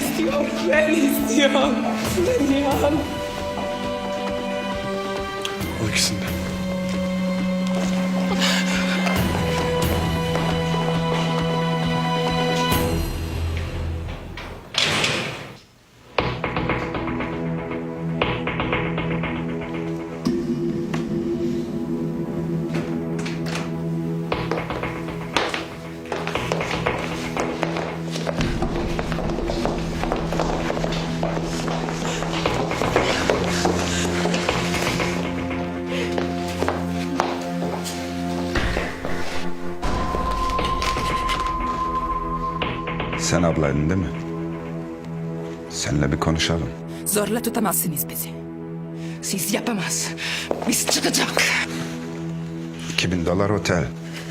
istiyor. Ben istiyorum. Beni al. O ikisini de. Sen ablaydın değil mi? Seninle bir konuşalım. Zorla tutamazsınız bizi. Siz yapamaz. Biz çıkacak. 2000 dolar otel.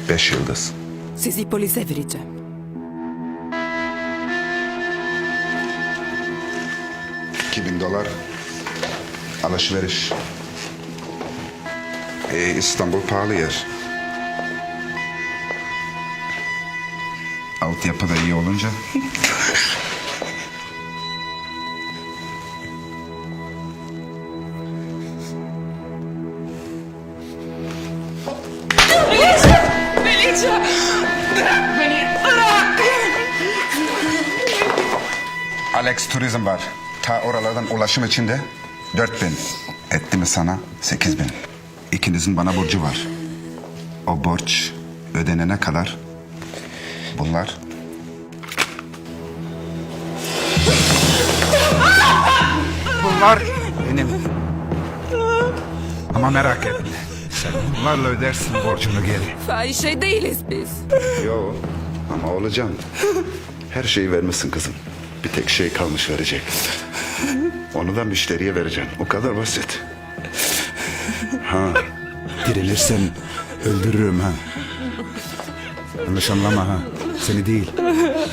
5 yıldız. Sizi polise vereceğim. bin dolar alışveriş. Ee, İstanbul pahalı yer. Altyapı da iyi olunca Melisa! Bırak beni! Bırak! Alex Turizm var. Ta oralardan ulaşım içinde 4000. Etti mi sana 8000. İkinizin bana borcu var. O borç ödenene kadar bunlar Bunlar benim. Ama merak etme. Sen bunlarla ödersin borcunu geri. Fahişe değiliz biz. Yo ama olacağım. Her şeyi vermişsin kızım. Bir tek şey kalmış verecek. Onu da müşteriye vereceksin. O kadar basit. Ha. Dirilirsen öldürürüm ha. Yanlış anlama ha. Seni değil.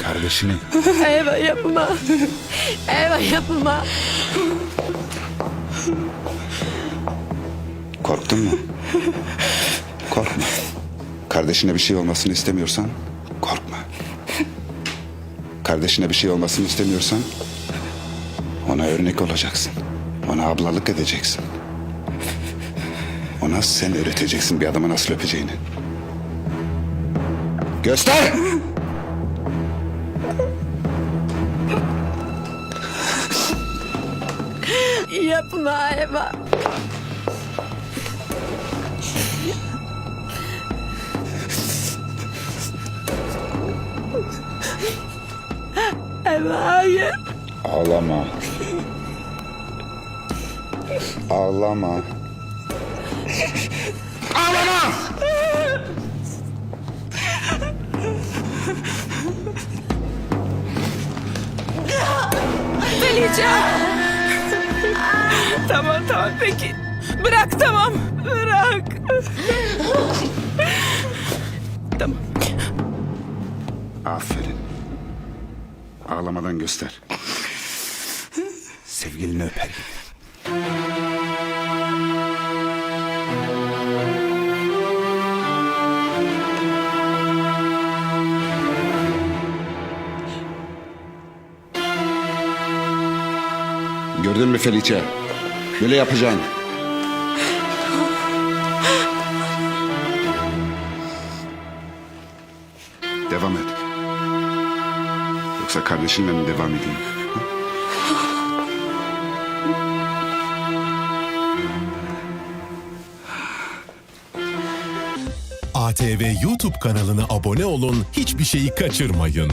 Kardeşini. Eva yapma. Eva yapma. Korktun mu? Korkma. Kardeşine bir şey olmasını istemiyorsan korkma. Kardeşine bir şey olmasını istemiyorsan ona örnek olacaksın. Ona ablalık edeceksin. Ona sen öğreteceksin bir adamı nasıl öpeceğini. Göster! Yapma Eva. Eva hayır. Ağlama. Ağlama. Ağlama! Felicia. Tamam tamam peki. Bırak tamam. Bırak. tamam. Aferin. Ağlamadan göster. Sevgilini öper. Gördün mü Felice? Böyle yapacaksın. Devam et. Yoksa kardeşinle mi devam edeyim? ATV YouTube kanalına abone olun, hiçbir şeyi kaçırmayın.